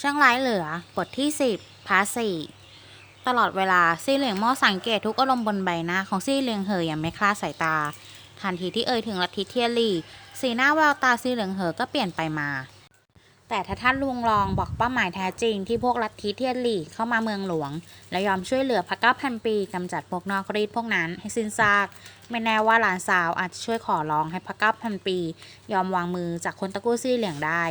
ช่างร้ายเหลือบทที่ 10พาร์ทสี่ตลอดเวลาซี่เหลียงม้อสังเกตทุกอารมณ์บนใบหน้าของซี่เหลียงเหออย่างไม่คลาดสายตา ทันทีที่เอ่ยถึงลัทธิเทียลี่สีหน้าแววตาซี่เหลียงเหอก็เปลี่ยนไปมา แต่ถ้าท่านลุงลองบอกเป้าหมายแท้จริงที่พวกลัทธิเทียลี่เข้ามาเมืองหลวง และยอมช่วยเหลือพระเก้าพันปีกำจัดพวกนอกรีดพวกนั้นให้สิ้นซาก ไม่แน่ว่าหลานสาวอาจจะช่วยขอร้องให้พระเก้าพันปี ยอมวางมือจากคนตะกูลซี่เหลียงได้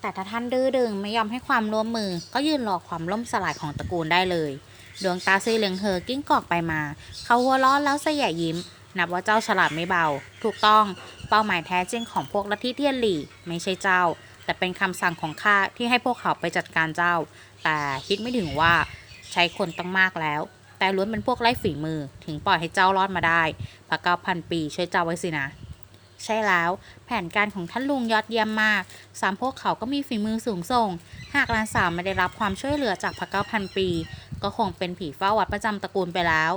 แต่ถ้าท่านดื้อดึงไม่ยอมให้ความร่วมมือ ก็ยืนรอความล่มสลายของตระกูลได้เลย ดวงตาซีเหลืองเหอกิ้งกอกไปมา เขาหัวเร้อนแล้วเสยยิ้ม นับว่าเจ้าฉลาดไม่เบา ถูกต้อง เป้าหมายแท้จริงของพวกลัทธิเทียนหลี่ ไม่ใช่เจ้า แต่เป็นคำสั่งของข้าที่ให้พวกเขาไปจัดการเจ้า แต่คิดไม่ถึงว่าใช้คนตั้งมากแล้ว แต่ล้วนเป็นพวกไร้ฝีมือ ถึงปล่อยให้เจ้ารอดมาได้พระเก้าพันปีช่วยเจ้าไว้สินะ ใช่แล้ว แผนการของท่านลุงยอดเยี่ยมมาก สามพวกเขาก็มีฝีมือสูงส่ง หากหลานสาวไม่ได้รับความช่วยเหลือจากพระเก้าพันปี ก็คงเป็นผีเฝ้าวัดประจำตระกูลไปแล้ว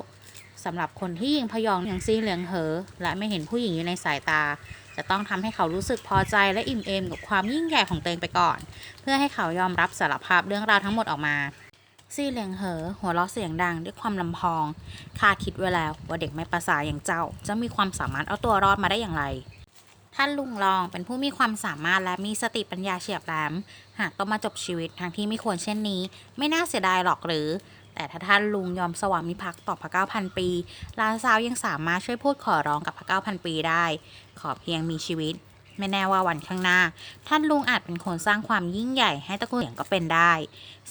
สำหรับคนที่ยิงพยองอย่างซีเหลืองเหอ และไม่เห็นผู้หญิงอยู่ในสายตา จะต้องทำให้เขารู้สึกพอใจและอิ่มเอมกับความยิ่งใหญ่ของเองไปก่อน เพื่อให้เขายอมรับสารภาพเรื่องราวทั้งหมดออกมา ซี่เหลียงเหอ หัวเราะเสียงดังด้วยความลำพองข้าคิดไว้แล้วว่าเด็กไม่ประสาอย่างเจ้า จะมีความสามารถเอาตัวรอดมาได้อย่างไรท่านลุงลองเป็นผู้มีความสามารถและมีสติปัญญาเฉียบแหลม หากต้องมาจบชีวิตทางที่ไม่ควรเช่นนี้ ไม่น่าเสียดายหรอกหรือ แต่ถ้าท่านลุงยอมสวามิภักดิ์ต่อพระเก้าพันปีลานสาวยังสามารถช่วยพูดขอร้องกับพระเก้าพันปีได้ ขอเพียงมีชีวิต ไม่แน่ว่าวันข้างหน้า ท่านลุงอาจเป็นคนสร้างความยิ่งใหญ่ให้ตระกูลเหลียงก็เป็นได้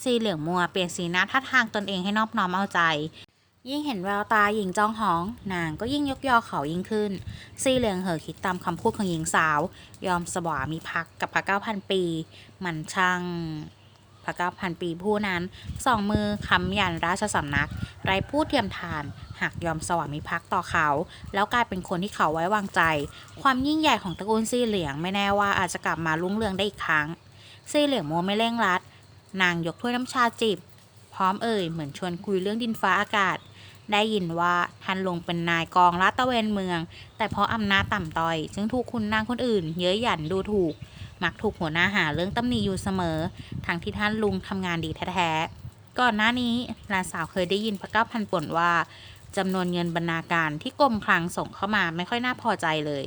สีเหลืองมัวเปลี่ยนสีหน้าท่าทางตนเองให้นอบน้อมเอาใจ ยิ่งเห็นแววตาหญิงจ้องหอง นางก็ยิ่งยกยอเขายิ่งขึ้น สีเหลืองเหอคิดตามคำพูดของหญิงสาว ยอมสวามีพักกับพระเก้าพันปี มันช่าง พระเก้าพันปีผู้นั้นสองมือค้ำยันราชสำนัก ไรพูดเทียมทาน หากยอมสวามิภักดิ์ต่อเขา แล้วกลายเป็นคนที่เขาไว้วางใจ ความยิ่งใหญ่ของตระกูลซีเหลียงไม่แน่ว่าอาจจะกลับมารุ่งเรืองได้อีกครั้งซีเหลียงโมไม่เร่งรัด นางยกถ้วยน้ำชาจิบ พร้อมเอ่ยเหมือนชวนคุยเรื่องดินฟ้าอากาศ ได้ยินว่าท่านลงเป็นนายกองลาดตะเวนเมือง แต่เพราะอำนาจต่ำต้อย จึงถูกคุณนางคนอื่น เย้ยหยันดูถูก มักถูกหัวหน้าหาเรื่องตำหนิอยู่เสมอ ทั้งที่ท่านลุงทำงานดีแท้ๆ ก่อนหน้านี้หลานสาวเคยได้ยินพระเก้าพันป่นว่าจำนวนเงินบรรณาการที่กรมคลังส่งเข้ามาไม่ค่อยน่าพอใจเลย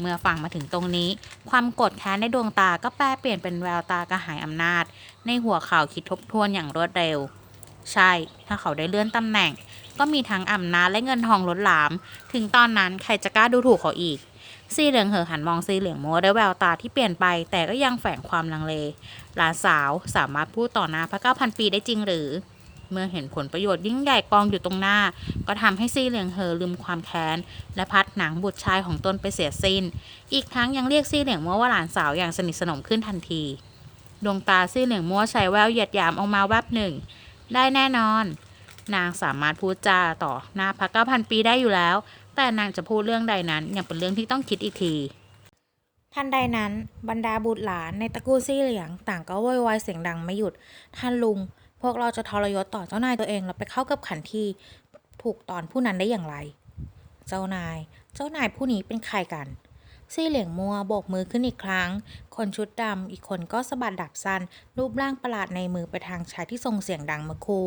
เมื่อฟังมาถึงตรงนี้ ความกดแค้นในดวงตาก็แปลเปลี่ยนเป็นแววตากระหายอำนาจ ในหัวข่าวคิดทบทวนอย่างรวดเร็ว ใช่ ถ้าเขาได้เลื่อนตำแหน่ง ก็มีทั้งอำนาจและเงินทองล้นหลาม ถึงตอนนั้นใครจะกล้าดูถูกเขาอีก ซีเหลืองเหอหันมองซีเหลืองโมด้วยแววตาที่เปลี่ยนไป แต่ก็ยังแฝงความลังเล หลานสาวสามารถพูดต่อหน้าพระเก้าพันปีได้จริงหรือ เมื่อเห็นผลประโยชน์ยิ่งใหญ่กองอยู่ตรงหน้า ก็ทำให้ซีเหลืองเหอลืมความแค้น และพัดหนังบุตรชายของตนไปเสียสิ้น อีกทั้งยังเรียกซีเหลืองมัวว่าหลานสาวอย่างสนิทสนมขึ้นทันที ดวงตาซีเหลืองมัวใช้แววเหยียดหยามออกมาแวบหนึ่ง ได้แน่นอน นางสามารถพูดจาต่อหน้าพระเก้าพันปีได้อยู่แล้ว แต่นางจะพูดเรื่องใดนั้นยังเป็นเรื่องที่ต้องคิดอีกทีทันใดนั้นบรรดาบุตรหลานในตระกูลซี่เหลียงต่างก็วอยวายเสียงดังไม่หยุด ท่านลุง พวกเราจะทรยศต่อเจ้านายตัวเองแล้วไปเข้ากับขันทีถูกตอนผู้นั้นได้อย่างไร เจ้านาย เจ้านายผู้นี้เป็นใครกัน ซี่เหลียงมัวโบกมือขึ้นอีกครั้ง คนชุดดำอีกคนก็สะบัดดาบสั้นรูปร่างประหลาดในมือไปทางชายที่ส่งเสียงดังมื่อครู่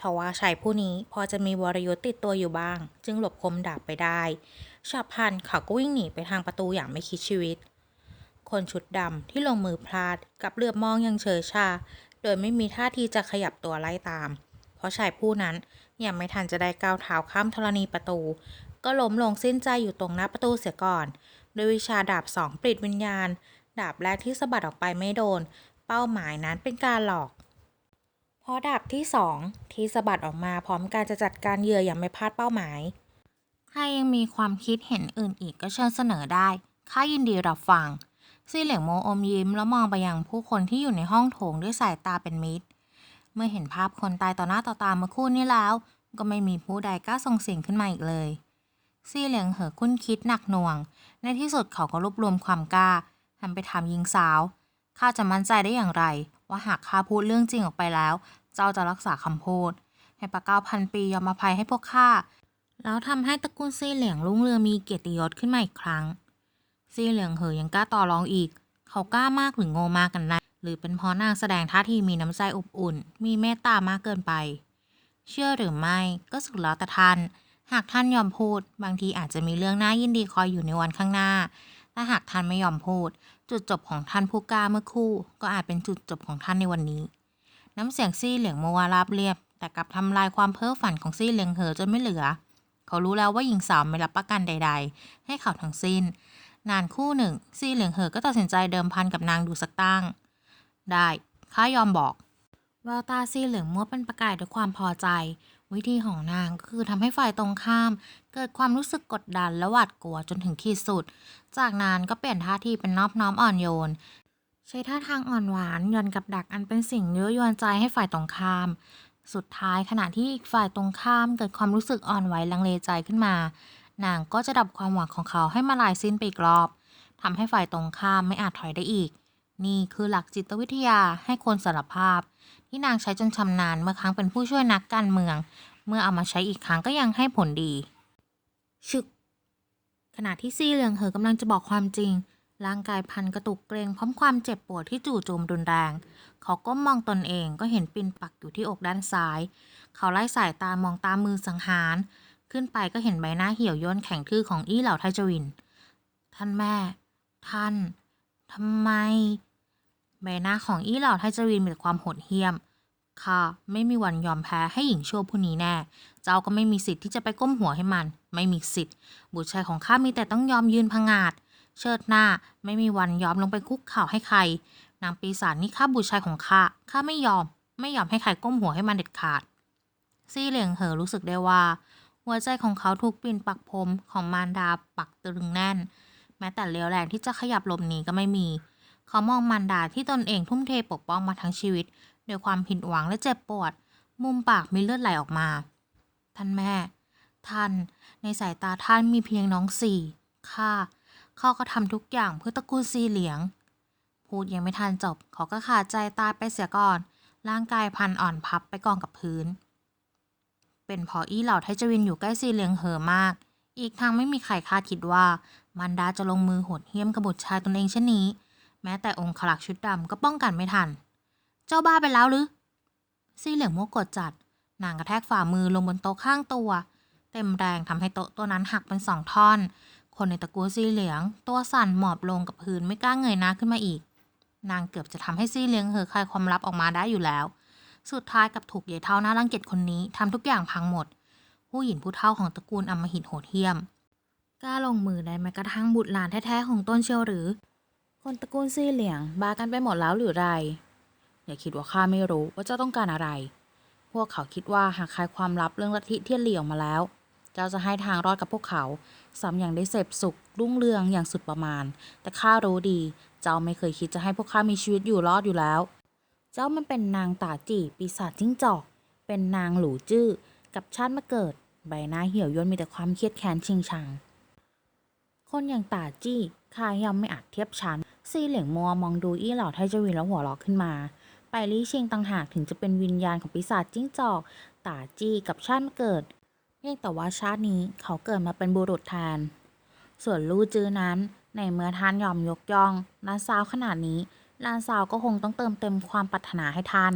ทว่าชายผู้นี้พอจะมีวรยุทธ์ติดตัวอยู่บ้าง จึงหลบคมดาบไปได้ฉับพลันเขาก็วิ่งหนีไปทางประตูอย่างไม่คิดชีวิต คนชุดดำที่ลงมือพลาดกับเลือบมองยังเฉยชา โดยไม่มีท่าทีจะขยับตัวไล่ตาม เพราะชายผู้นั้นยังไม่ทันจะได้ก้าวเท้าข้ามธรณีประตู ก็ล้มลงสิ้นใจอยู่ตรงหน้าประตูเสียก่อน ด้วยวิชาดาบสองปลิดวิญญาณ ดาบแรกที่สะบัดออกไปไม่โดน เป้าหมายนั้นเป็นการหลอก เพราะดาบที่สองที่สะบัดออกมาพร้อมการจะจัดการเหยื่ออย่างไม่พลาดเป้าหมายใครยังมีความคิดเห็นอื่นอีกก็เชิญเสนอได้ข้ายินดีรับฟังซีเหลียงโมอมยิ้มแล้วมองไปยังผู้คนที่อยู่ในห้องโถงด้วยสายตาเป็นมิตร เมื่อเห็นภาพคนตายต่อหน้าต่อตาเมื่อคู่นี้แล้ว ก็ไม่มีผู้ใดกล้าส่งเสียงขึ้นมาอีกเลย ซีเหลียงเหอคุ้นคิดหนักหน่วง ในที่สุดเขาก็รวบรวมความกล้าหันไปถามหญิงสาวข้าจะมั่นใจได้อย่างไร ว่าหากข้าพูดเรื่องจริงออกไปแล้ว เจ้าจะรักษาคำพูด ให้ปะเก้าพันปียอมอภัยให้พวกข้าแล้วทำให้ตระกูลซีเหลียงรุ่งเรืองมีเกียรติยศขึ้นมาอีกครั้ง ซีเหลียงเหอยังกล้าต่อรองอีก เขากล้ามากหรือโง่มากกันแน่หรือเป็นเพราะนางแสดงท่าทีมีน้ำใจอบอุ่น มีเมตตามากเกินไป เชื่อหรือไม่ก็สุดแล้วแต่ท่าน หากท่านยอมพูด บางทีอาจจะมีเรื่องน่ายินดีคอยอยู่ในวันข้างหน้า แต่หากท่านไม่ยอมพูด จุดจบของท่านผู้กล้าเมื่อคู่ ก็อาจเป็นจุดจบของท่านในวันนี้ น้ำเสียงซี่เหลียงมัวราบเรียบ แต่กลับทำลายความเพ้อฝันของซี่เหลียงเหอจนไม่เหลือ เขารู้แล้วว่าหญิงสาวไม่รับประกันใด ๆ ให้เขาทั้งสิ้น นานคู่หนึ่ง ซี่เหลียงเหอก็ตัดสินใจเดิมพันกับนางดูสักตั้ง ได้ข้ายอมบอกแววตาซี่เหลืองมัวเป็นประกายด้วยความพอใจ วิธีของนางก็คือทำให้ฝ่ายตรงข้าม เกิดความรู้สึกกดดันและหวาดกลัวจนถึงขีดสุด จากนั้นก็เปลี่ยนท่าทีเป็นนอบน้อมอ่อนโยน ใช้ท่าทางอ่อนหวานย่อนกับดักอันเป็นสิ่งยั่วยวนใจให้ฝ่ายตรงข้าม สุดท้ายขณะที่อีกฝ่ายตรงข้ามเกิดความรู้สึกอ่อนไหวลังเลใจขึ้นมา นางก็จะดับความหวังของเขาให้มาลายสิ้นไปอีกรอบทำให้ฝ่ายตรงข้ามไม่อาจถอยได้อีก นี่คือหลักจิตวิทยาให้คนสารภาพ ที่นางใช้จนชำนาญเมื่อครั้งเป็นผู้ช่วยนักการเมือง เมื่อเอามาใช้อีกครั้งก็ยังให้ผลดี ชึก ขณะที่ซี่เหลืองเหอกำลังจะบอกความจริง ร่างกายพันกระตุกเกรงพร้อมความเจ็บปวดที่จู่โจมรุนแรง เขาก้มมองตนเองก็เห็นปินปักอยู่ที่อกด้านซ้าย เขาไล่สายตามองตามมือสังหาร ขึ้นไปก็เห็นใบหน้าเหี่ยวย่นแข็งทื่อของอี้เหล่าไทจวิน ท่านแม่ ท่านทำไม ใบหน้าของอี้เหล่าไทจวินมีแต่ความโหดเหี้ยมข้าไม่มีวันยอมแพ้ให้หญิงชั่วผู้นี้แน่ เจ้าก็ไม่มีสิทธิ์ที่จะไปก้มหัวให้มัน ไม่มีสิทธิ์ บุตรชายของข้ามีแต่ต้องยอมยืนพงาด เชิดหน้า ไม่มีวันยอมลงไปคุกเข่าให้ใคร นางปีศาจนี่ข้าบุตรชายของข้า ข้าไม่ยอม ไม่ยอมให้ใครก้มหัวให้มันเด็ดขาด ซี่เหลียงเหอรู้สึกได้ว่า หัวใจของเขาถูกปิ่นปักผมของมารดาปักตรึงแน่น แม้แต่เลี้ยวแรงที่จะขยับหลบหนีก็ไม่มี เขามองมารดาที่ตนเองทุ่มเทปกป้องมาทั้งชีวิตด้วยความผิดหวังและเจ็บปวด มุมปากมีเลือดไหลออกมา ท่านแม่ ท่าน ในสายตาท่านมีเพียงน้องสี่ข้าเขาก็ทำทุกอย่างเพื่อตระกูลซีเหลียง พูดยังไม่ทันจบ เขาก็ขาดใจตายไปเสียก่อน ร่างกายพันอ่อนพับไปกองกับพื้น เป็นพออี้เหล่าไทจวินอยู่ใกล้ซีเหลียงเหอมาก อีกทางไม่มีใครคาดคิดว่ามันดาจะลงมือโหดเหี้ยมกบบุตรชายตนเองเช่นนี้ แม้แต่องค์ขลักชุดดำก็ป้องกันไม่ทัน เจ้าบ้าไปแล้วหรือซีเหลียงโมกดจัดนางกระแทกฝ่ามือลงบนโต๊ะข้างตัว เต็มแรงทำให้โต๊ะตัวนั้นหักเป็นสองท่อน คนในตระกูลซี่เหลียงตัวสั่นหมอบลงกับพื้นไม่กล้าเงยหน้าขึ้นมาอีก นางเกือบจะทำให้ซีเหลียงเหอคลายความลับออกมาได้อยู่แล้ว สุดท้ายกับถูกเหยายเท่าหน้ารังเกียจคนนี้ทำทุกอย่างพังหมด ผู้หญิงผู้เฒ่าของตระกูลอำมหิตโหดเหี้ยมกล้าลงมือได้แม้กระทั่งบุตรหลานแท้ๆของต้นเชียวหรือ คนตระกูลซีเหลียงบ้ากันไปหมดแล้วหรือไร อย่าคิดว่าข้าไม่รู้ว่าเจ้าต้องการอะไร พวกเขาคิดว่าหากคลายความลับเรื่องลัทธิเทียนเหลี่ยงมาแล้ว เจ้าจะให้ทางรอดกับพวกเขาซ้ำอย่างได้เสพสุขรุ่งเรืองอย่างสุดประมาณ แต่ข้ารู้ดี เจ้าไม่เคยคิดจะให้พวกข้ามีชีวิตอยู่รอดอยู่แล้ว เจ้ามันเป็นนางตาจีปีศาจจิ้งจอก เป็นนางหลูจื้อกับชาติมาเกิด ใบหน้าเหี่ยวย่นมีแต่ความเครียดแค้นชิงชัง คนอย่างตาจี้ข้าย่อมไม่อาจเทียบชั้น ซีเหลียงมัวมองดูอี้เหล่าไทจวินแล้วหัวเราะขึ้นมา ไปลี่ชิงต่างหากถึงจะเป็นวิญญาณของปีศาจจิ้งจอก ตาจี้กับชาติมาเกิดเพียงแต่ว่าชาตินี้เขาเกิดมาเป็นบุรุษแทน ส่วนลู่จื้อนั้น ในเมื่อท่านยอมยกย่องลานสาวขนาดนี้ลานสาวก็คงต้องเติมเต็มความปรารถนาให้ท่าน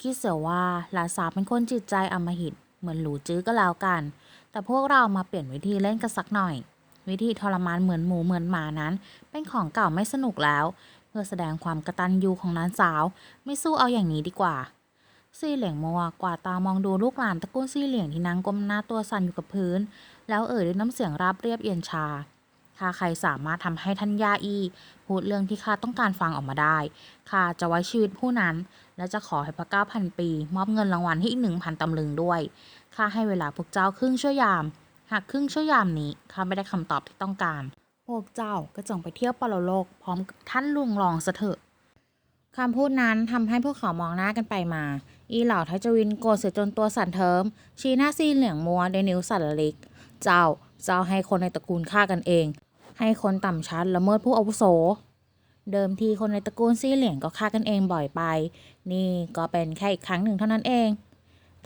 คิดเสียว่าลานสาวเป็นคนจิตใจอมหิต เหมือนหลูจื้อก็แล้วกัน แต่พวกเรามาเปลี่ยนวิธีเล่นกันสักหน่อย วิธีทรมานเหมือนหมูเหมือนหมานั้น เป็นของเก่าไม่สนุกแล้ว เพื่อแสดงความกระตันยูของน้านสาว ไม่สู้เอาอย่างนี้ดีกว่าซี่เหลียงมัวกวาดตามองดูลูกหลานตระกูลซี่เหลียงที่นั่งก้มหน้าตัวสั่นอยู่กับพื้น แล้วเอ่ยด้วยน้ำเสียงราบเรียบเอียนชาถ้าใครสามารถทำให้ท่านย่าอี พูดเรื่องที่ข้าต้องการฟังออกมาได้ข้าจะไว้ชีวิตผู้นั้น และจะขอให้พระเก้าพันปี มอบเงินรางวัลให้อีกหนึ่งพันตำลึงด้วยข้าให้เวลาพวกเจ้าครึ่งชั่วยาม หากครึ่งชั่วยามนี้ข้าไม่ได้คำตอบที่ต้องการ พวกเจ้าก็จงไปเที่ยวปรโลก พร้อมกับท่านลุงรองซะเถอะคำพูดนั้นทำให้พวกเขามองหน้ากันไปมา อีเหล่าไทจวินโกรธเสียจนตัวสั่นเทิม ชี้หน้าซีเหลียงมัวด้วยนิ้วสั่นละลิก เจ้า เจ้าให้คนในตระกูลฆ่ากันเอง ให้คนต่ำชั้นละเมิดผู้อาวุโส เดิมทีคนในตระกูลซี่เหลียงก็ฆ่ากันเองบ่อยไป นี่ก็เป็นแค่อีกครั้งหนึ่งเท่านั้นเอง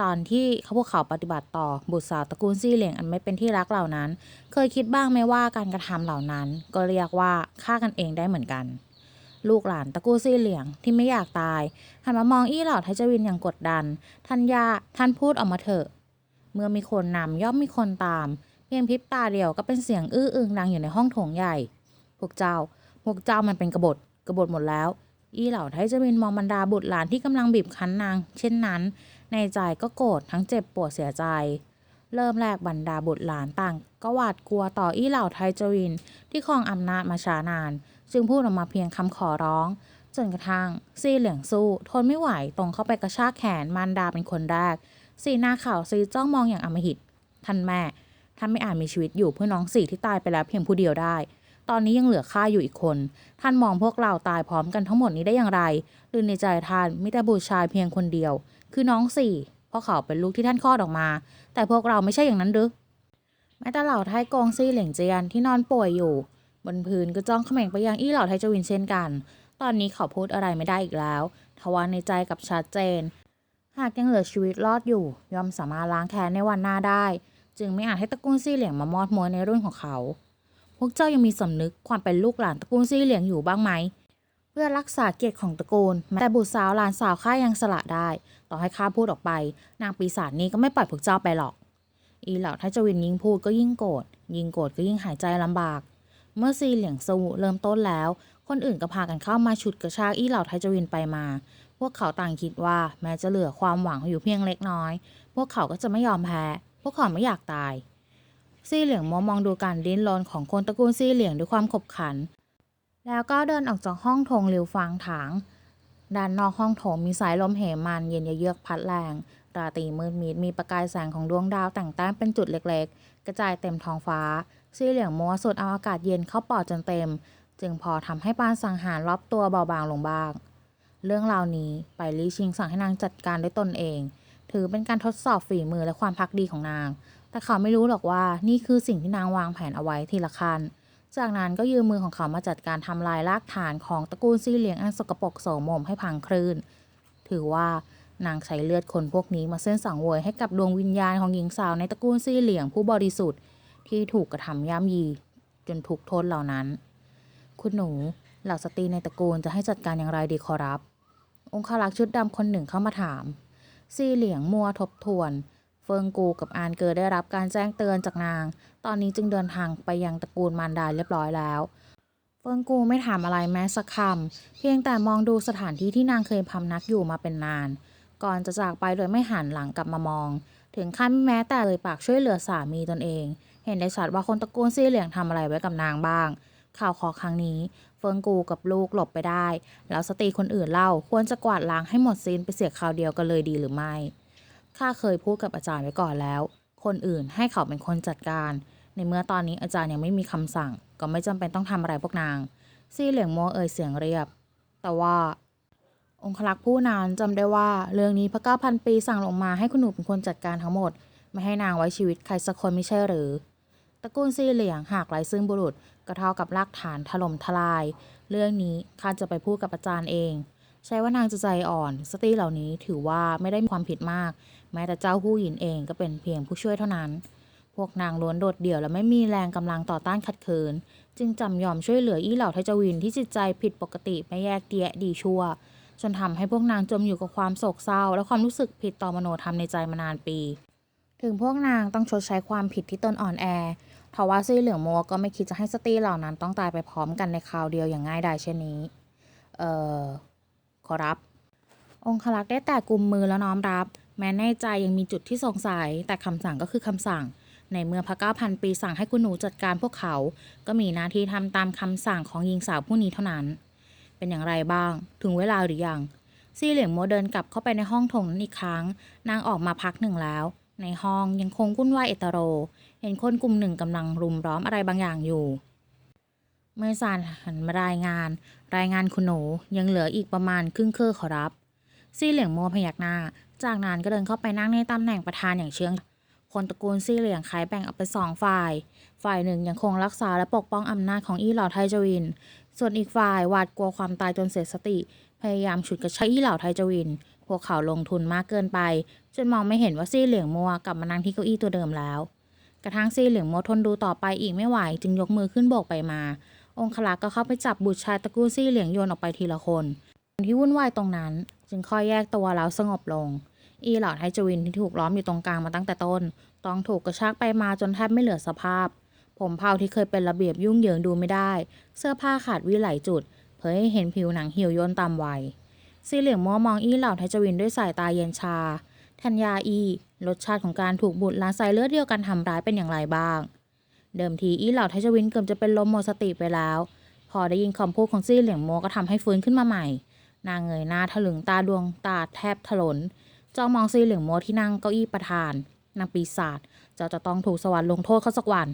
ตอนที่เขาพวกเขาปฏิบัติต่อบุตรสาวตระกูลซี่เหลียงอันไม่เป็นที่รักเหล่านั้น เคยคิดบ้างไหมว่าการกระทำเหล่านั้น ก็เรียกว่าฆ่ากันเองได้เหมือนกัน ลูกหลานตระกูลซี่เหลียงที่ไม่อยากตายหันมามองอี้เหล่าไทจวินอย่างกดดันท่านยาท่านพูดออกมาเถอะ เมื่อมีคนนำย่อมมีคนตาม เพียงพริบตาเดียวก็เป็นเสียงอื้ออึงดังอยู่ในห้องโถงใหญ่ พวกเจ้า พวกเจ้ามันเป็นกบฏกบฏหมดแล้ว อี้เหล่าไทจวินมองบรรดาบุตรหลานที่กำลังบีบคั้นนาง เช่นนั้น ในใจก็โกรธทั้งเจ็บปวดเสียใจ เริ่มแรกบรรดาบุตรหลานต่าง ก็หวาดกลัวต่ออี้เหล่าไทจวินที่ครองอำนาจมาช้านาน จึงพูดออกมาเพียงคำขอร้อง จนกระทั่งซี่เหลียงสู้ ทนไม่ไหวตรงเข้าไปกระชากแขนมารดาเป็นคนแรกสีหน้าข่าวซีจ้องมองอย่างอำมหิตท่านแม่ท่านไม่อาจมีชีวิตอยู่เพื่อน้องสี่ที่ตายไปแล้วเพียงผู้เดียวได้ ตอนนี้ยังเหลือข้าอยู่อีกคน ท่านมองพวกเราตายพร้อมกันทั้งหมดนี้ได้อย่างไร หรือในใจท่านมิแต่บุตรชายเพียงคนเดียว คือน้องสี่เพราะเขาเป็นลูกที่ท่านคลอดออกมา แต่พวกเราไม่ใช่อย่างนั้นหรือแม้แต่เหล่าไทกองซี่เหล่งเจียนที่นอนป่วยอยู่ บนพื้นก็จ้องเขม่งไปยังอี้เหล่าไทจวินเช่นกัน ตอนนี้เขาพูดอะไรไม่ได้อีกแล้ว ทว่าในใจกับชัดเจน หากยังเหลือชีวิตรอดอยู่ ย่อมสามารถล้างแค้นในวันหน้าได้ จึงไม่อาจให้ตระกูลซี่เหลียงมามอดมวยในรุ่นของเขา พวกเจ้ายังมีสำนึกความเป็นลูกหลานตระกูลซี่เหลียงอยู่บ้างไหม เพื่อรักษาเกียรติของตระกูล แม้แต่บุตรสาวหลานสาวข้ายังสละได้ ต่อให้ข้าพูดออกไป นางปีศาจนี้ก็ไม่ปล่อยพวกเจ้าไปหรอก อีเหล่าทัชวินยิ่งพูดก็ยิ่งโกรธ ยิ่งโกรธก็ยิ่งหายใจลำบาก เมื่อซีเหลียงซูเริ่มต้นแล้ว คนอื่นก็พากันเข้ามาฉุดกระชากอีเหล่าไทจวินไปมา พวกเขาต่างคิดว่าแม้จะเหลือความหวังอยู่เพียงเล็กน้อย พวกเขาก็จะไม่ยอมแพ้ พวกเขาไม่อยากตาย ซี่เหลียงมองมองดูการดิ้นรนของคนตระกูลซี่เหลียงด้วยความขบขัน แล้วก็เดินออกจากห้องโถงหลิวฟางถางด้านนอกห้องโถงมีสายลมเหมันเย็นเยือกพัดแรง ราตรีมืดมิดมีประกายแสงของดวงดาวแต่งแต้มเป็นจุดเล็กๆ กระจายเต็มท้องฟ้า ซี่เหลียงมัวสูดเอาอากาศเย็นเข้าปอดจนเต็ม จึงพอทำให้ปานสังหารรอบตัวเบาบางลงบ้าง เรื่องราวนี้ไปลี่ชิงสั่งให้นางจัดการด้วยตนเอง ถือเป็นการทดสอบฝีมือและความพักดีของนาง แต่เขาไม่รู้หรอกว่านี่คือสิ่งที่นางวางแผนเอาไว้ทีละขั้นจากนั้นก็ยืมมือของเขามาจัดการทำลายรากฐานของตระกูลซี่เหลียงอันสกปรกโสมมให้พังคลื่น ถือว่านางใช้เลือดคนพวกนี้มาเส้นสังเวยให้กับดวงวิญญาณของหญิงสาวในตระกูลซี่เหลียงผู้บริสุทธิ์ที่ถูกกระทำย่ำยี จนถูกโทษเหล่านั้น คุณหนูเหล่าสตรีในตระกูลจะให้จัดการอย่างไรดีขอรับ องคารักษ์ชุดดำคนหนึ่งเข้ามาถาม ซีเหลียงมัวทบทวน เฟิงกูกับอานเกอได้รับการแจ้งเตือนจากนาง ตอนนี้จึงเดินทางไปยังตระกูลมารดาเรียบร้อยแล้ว เฟิงกูไม่ถามอะไรแม้สักคำเพียงแต่มองดูสถานที่ที่นางเคยพำนักอยู่มาเป็นนาน ก่อนจะจากไปโดยไม่หันหลังกลับมามอง ถึงขั้นแม้แต่เลยปากช่วยเหลือสามีตนเอง เห็นได้ชัดว่าคนตระกูลซีเหลียงทำอะไรไว้กับนางบ้าง ข่าวขอครั้งนี้ เฟิงกูกับลูกหลบไปได้ แล้วสตรีคนอื่นเล่าควรจะกวาดล้างให้หมดสิ้นไปเสียคราวเดียวกันเลยดีหรือไม่ข้าเคยพูดกับอาจารย์ไว้ก่อนแล้ว คนอื่นให้เขาเป็นคนจัดการ ในเมื่อตอนนี้อาจารย์ยังไม่มีคำสั่ง ก็ไม่จำเป็นต้องทำอะไรพวกนาง ซี่เหลียงโมเอ่ยเสียงเรียบ แต่ว่า องคลักษ์ผู้นานจำได้ว่า เรื่องนี้พระเก้าพันปีสั่งลงมาให้คุณหนูเป็นคนจัดการทั้งหมด ไม่ให้นางไว้ชีวิตใครสักคนไม่ใช่หรือตระกูลซี่เหลียงหากไร้ซึ่งบุรุษ ก็เท่ากับรากฐานถล่มทลาย เรื่องนี้ข้าจะไปพูดกับอาจารย์เอง ใช่ว่านางจะใจอ่อน สตรีเหล่านี้ถือว่าไม่ได้มีความผิดมาก แม้แต่เจ้าผู้หญินเองก็เป็นเพียงผู้ช่วยเท่านั้น พวกนางล้วนโดดเดี่ยวและไม่มีแรงกำลังต่อต้านขัดขืน จึงจำยอมช่วยเหลืออี้เหล่าไทจวินที่จิตใจผิดปกติไม่แยกแยะดีชั่วจนทำให้พวกนางจมอยู่กับความโศกเศร้า และความรู้สึกผิดต่อมโนธรรมในใจมานานปี ถึงพวกนางต้องชดใช้ความผิดที่ตนอ่อนแอ ทว่าซีเหลืองมัวก็ไม่คิดจะให้สตรีเหล่านั้นต้องตายไปพร้อมกันในคราวเดียวอย่างง่ายดายเช่นนี้ เอ่อ ขอรับ องคลักษ์ได้แต่กุมมือแล้วน้อมรับ แม้ในใจยังมีจุดที่สงสัย แต่คำสั่งก็คือคำสั่ง ในเมื่อพระเก้าพันปีสั่งให้คุณหนูจัดการพวกเขา ก็มีหน้าที่ทำตามคำสั่งของหญิงสาวผู้นี้เท่านั้น เป็นอย่างไรบ้าง ถึงเวลาหรือยัง ซีเหลียงโมเดินกลับเข้าไปในห้องโถงนั้นอีกครั้ง นางออกมาพักหนึ่งแล้ว ในห้องยังคงวุ่นวายเอตโร เห็นคนกลุ่มหนึ่งกำลังรุมล้อมอะไรบางอย่างอยู่ เมื่อซานหันมารายงาน รายงานคุณหนูยังเหลืออีกประมาณครึ่งเครือขอรับซี่เหลียงโมพยักหน้า จากนั้นก็เดินเข้าไปนั่งในตำแหน่งประธานอย่างเชื่องคนตระกูลซี่เหลียงขายแบ่งออกเป็นสองฝ่าย ฝ่ายหนึ่งยังคงรักษาและปกป้องอำนาจของอี้เหล่าไทจวิน ส่วนอีกฝ่ายหวาดกลัวความตายจนเสียสติ พยายามฉุดกระชากอี้เหล่าไทจวิน พวกเขาลงทุนมากเกินไป จนมองไม่เห็นว่าซี่เหลียงมัวกลับมานั่งที่เก้าอี้ตัวเดิมแล้ว กระทั่งซีเหลียงมัวทนดูต่อไปอีกไม่ไหว จึงยกมือขึ้นโบกไปมา องคลักษ์ก็เข้าไปจับบุตรชายตระกูลซีเหลียงโยนออกไปทีละคนคนที่วุ่นวายตรงนั้น จึงค่อยแยกตัวแล้วสงบลง อีเหล่าไทจวินที่ถูกล้อมอยู่ตรงกลางมาตั้งแต่ต้น ต้องถูกกระชากไปมาจนแทบไม่เหลือสภาพ ผมเผาที่เคยเป็นระเบียบยุ่งเหยิงดูไม่ได้ เสื้อผ้าขาดวิไหลจุด เผยให้เห็นผิวหนังเหี่ยวย่นตามวัยซีเหลียงมัวมองอีเหล่าไทจวินด้วยสายตาเย็นชาทัญญาอี รสชาติของการถูกบุตรหลานสายเลือดเดียวกันทำร้ายเป็นอย่างไรบ้าง เดิมทีอีเหล่าไทจวินเกือบจะเป็นลมหมดสติไปแล้ว พอได้ยินคำพูดของซี่เหลียงโมก็ทำให้ฟื้นขึ้นมาใหม่ นางเงยหน้าถลึงตาดวงตาแทบถลนจ้องมองซี่เหลียงโมที่นั่งเก้าอี้ประธาน นางปีศาจเจ้าจะต้องถูกสวรรค์ลงโทษเขาสักวัน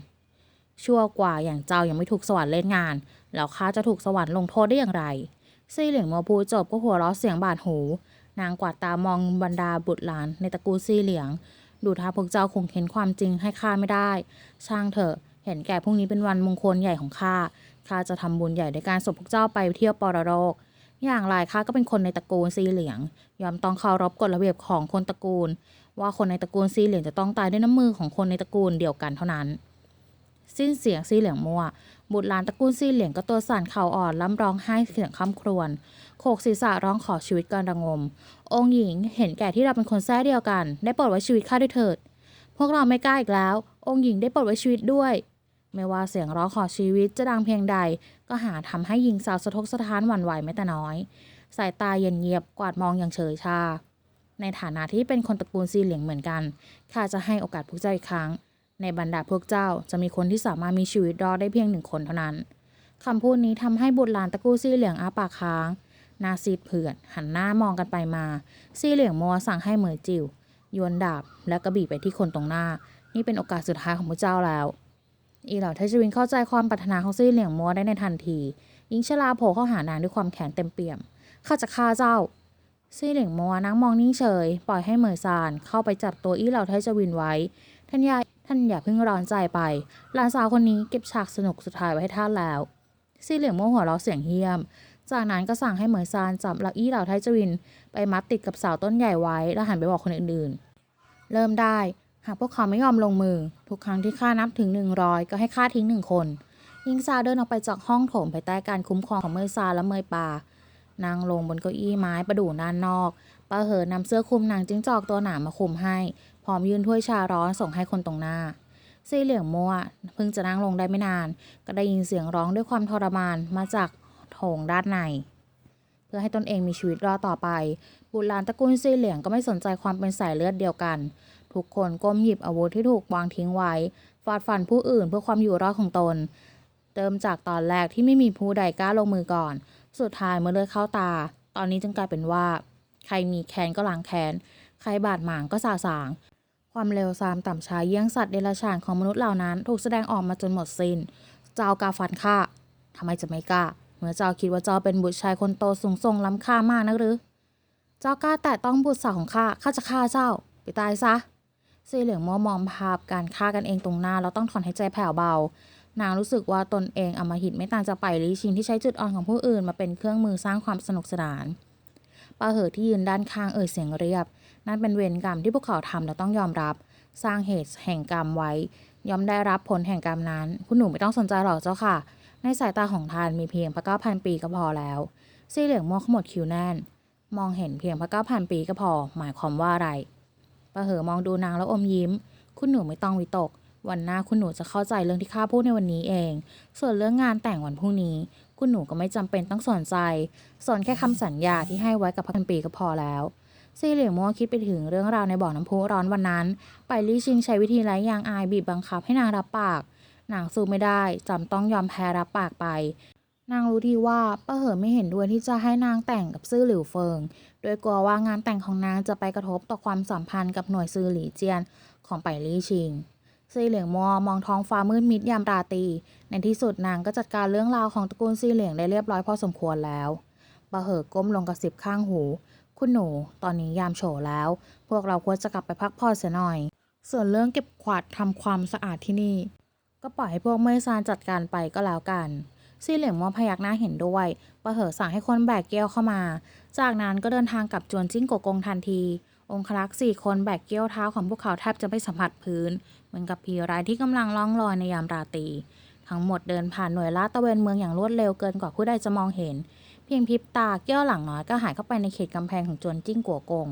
ชั่วกว่าอย่างเจ้ายังไม่ถูกสวรรค์เล่นงาน แล้วข้าจะถูกสวรรค์ลงโทษได้อย่างไรซี่เหลียงโมพูดจบก็หัวเราะเสียงบาดหู นางกวาดตามองบรรดาบุตรหลานในตระกูลซี่เหลียง ดูท่าพวกเจ้าคงเห็นความจริงให้ข้าไม่ได้ ช่างเถอะ เห็นแก่พรุ่งนี้เป็นวันมงคลใหญ่ของข้า ข้าจะทำบุญใหญ่ด้วยการส่งพวกเจ้าไปเที่ยวปรโรกอย่างไรข้าก็เป็นคนในตระกูลซีเหลียง ยอมต้องเคารพกฎระเบียบของคนตระกูล ว่าคนในตระกูลซีเหลียงจะต้องตายด้วยน้ำมือของคนในตระกูลเดียวกันเท่านั้น สิ้นเสียงซีเหลียงมัวบุตรหลานตระกูลซีเหลียงก็ตัวสั่นเข่าอ่อนล้ำร้องไห้เสียงคำครวญ โขกศีรษะร้องขอชีวิตกันระงม องค์หญิงเห็นแก่ที่เราเป็นคนแท้เดียวกัน ได้ปรดไว้ชีวิตข้าด้วยเถิด พวกเราไม่กล้าอีกแล้ว องค์หญิงได้ปรดไว้ชีวิตด้วย ไม่ว่าเสียงร้องขอชีวิตจะดังเพียงใด ก็หาทำให้หญิงสาวสะทกสะท้านหวั่นไหวไม่แต่น้อย สายตาเย็นเยียบกวาดมองอย่างเฉยชา ในฐานะที่เป็นคนตระกูลซีเหลียงเหมือนกันข้าจะให้โอกาสพวกเจ้าอีกครั้ง ในบรรดาพวกเจ้าจะมีคนที่สามารถมีชีวิตรอดได้เพียงหนึ่งคนเท่านั้นคำพูดนี้ทำให้บุตรหลานตระกูลซีเหลียงอาปากค้าง หนาซีดเผือดหันหน้ามองกันไปมา ซีเหลียงมัวสั่งให้เหมยจิวโยนดาบและกระบี่ไปที่คนตรงหน้า นี่เป็นโอกาสสุดท้ายของพวกเจ้าแล้ว อีเหล่าเทชวินเข้าใจความปรารถนาของซี่เหลียงมัวได้ในทันทีหญิงชราโผล่เข้าหานางด้วยความแข็งเต็มเปี่ยมข้าจะฆ่าเจ้าซี่เหลียงมัวนั่งมองนิ่งเฉย ปล่อยให้เหมยซานเข้าไปจับตัวอีเหล่าเทชวินไว้ ท่านยาท่านอย่าเพิ่งร้อนใจไป หลานสาวคนนี้เก็บฉากสนุกสุดท้ายไว้ให้ท่านแล้วซี่เหลียงมัวหัวเราะเสียงเฮี้ยม จากนั้นก็สั่งให้เหมยซานจับหลักอี้เหล่าไทจวิน ไปมัดติดกับเสาต้นใหญ่ไว้แล้วหันไปบอกคนอื่นๆ เริ่มได้ หากพวกเขาไม่ยอมลงมือ ทุกครั้งที่ข้านับถึง 100 ก็ให้ข้าทิ้งหนึ่งคนยิงซาเดินออกไปจากห้องโถงภายใต้การคุ้มครองของเมยซาและเมยปา นางลงบนเก้าอี้ไม้ประดู่ด้านนอกป้าเหอนำเสื้อคลุมหนางจิ้งจอกตัวหนามาคลุมให้ พร้อมยื่นถ้วยชาร้อนส่งให้คนตรงหน้าซีเหลียงมัวเพิ่งจะนั่งลงได้ไม่นาน ก็ได้ยินเสียงร้องด้วยความทรมานมาจาก โถงด้านใน เพื่อให้ตนเองมีชีวิตรอดต่อไป บุตรหลานตระกูลซีเหลียงก็ไม่สนใจความเป็นสายเลือดเดียวกัน ทุกคนก้มหยิบอาวุธที่ถูกวางทิ้งไว้ฟาดฟันผู้อื่นเพื่อความอยู่รอดของตน เติมจากตอนแรกที่ไม่มีผู้ใดกล้าลงมือก่อน สุดท้ายเมื่อเลือดเข้าตา ตอนนี้จึงกลายเป็นว่า ใครมีแค้นก็ล้างแค้น ใครบาดหมางก็สาสาง ความเร็วซามต่ำช้าเยี่ยงสัตว์เดรัจฉานของมนุษย์เหล่านั้น ถูกแสดงออกมาจนหมดสิน้น เจ้ากาฟันข้าทำไมจะไม่กล้า เมื่อเจ้าคิดว่าเจ้าเป็นบุตรชายคนโตสูงส่งล้ำค่ามากนักหรือ เจ้ากล้าแต่ต้องบุตรสาวของข้า ข้าจะฆ่าเจ้า ไปตายซะ สีเหลืองมัวมองภาพการฆ่ากันเองตรงหน้าแล้วต้องถอนหายใจแผ่วเบา นางรู้สึกว่าตนเองอมหิตไม่ต่างจากไปลีชิงที่ใช้จุดอ่อนของผู้อื่นมาเป็นเครื่องมือสร้างความสนุกสนานปาเหอที่ยืนด้านข้างเอ่ยเสียงเรียบ นั่นเป็นเวรกรรมที่พวกเขาทำและต้องยอมรับ สร้างเหตุแห่งกรรมไว้ ย่อมได้รับผลแห่งกรรมนั้น คุณหนูไม่ต้องสนใจหรอกเจ้าค่ะ ในสายตาของท่านมีเพียงพระเก้าพันปีก็พอแล้วซีเหลืองม่วงขมวดคิ้วแน่น มองเห็นเพียงพระเก้าพันปีก็พอ หมายความว่าอะไรประเหอมองดูนางแล้วอมยิ้ม คุณหนูไม่ต้องวิตก วันหน้าคุณหนูจะเข้าใจเรื่องที่ข้าพูดในวันนี้เอง ส่วนเรื่องงานแต่งวันพรุ่งนี้ คุณหนูก็ไม่จำเป็นต้องสนใจสนแค่คำสัญญาที่ให้ไว้กับพันปีก็พอแล้วซีเหลียงมัวคิดไปถึงเรื่องราวในบ่อน้ำพุร้อนวันนั้น ไปลี่ชิงใช้วิธีไร้ยางอายบีบบังคับให้นางรับปาก นางสู้ไม่ได้จำต้องยอมแพ้รับปากไป นางรู้ดีว่าป้าเหอไม่เห็นด้วยที่จะให้นางแต่งกับซื่อหลิวเฟิง โดยกลัวว่างานแต่งของนางจะไปกระทบต่อความสัมพันธ์กับหน่วยซื่อหลี่เจียนของไปลี่ชิงซีเหลียงมัวมองท้องฟ้ามืดมิดยามราตรีในที่สุดนางก็จัดการเรื่องราวของตระกูลซีเหลียงได้เรียบร้อยพอสมควรแล้วปะเหอก้มลงกระสิบข้างหู คุณหนู ตอนนี้ยามโฉแล้ว พวกเราควรจะกลับไปพักผ่อนเสียหน่อย ส่วนเรื่องเก็บขวาดทำความสะอาดที่นี่ ก็ปล่อยให้พวกเมยซานจัดการไปก็แล้วกันซีเหลียงมัวพยักหน้าเห็นด้วยประเหอสั่งให้คนแบกแก้วเข้ามา จากนั้นก็เดินทางกลับจวนจิ้งโกกงทันที องคลักษ์สี่คนแบกเกี้ยวเท้าของพวกเขาแทบจะไม่สัมผัสพื้น เหมือนกับผีร้ายที่กำลังล่องลอยในยามราตรีทั้งหมดเดินผ่านหน่วยลาดตะเวนเมืองอย่างรวดเร็วเกินกว่าผู้ใดจะมองเห็น เพียงพริบตาเกี้ยวหลังน้อยก็หายเข้าไปในเขตกำแพงของจวนจิ้งกัวกง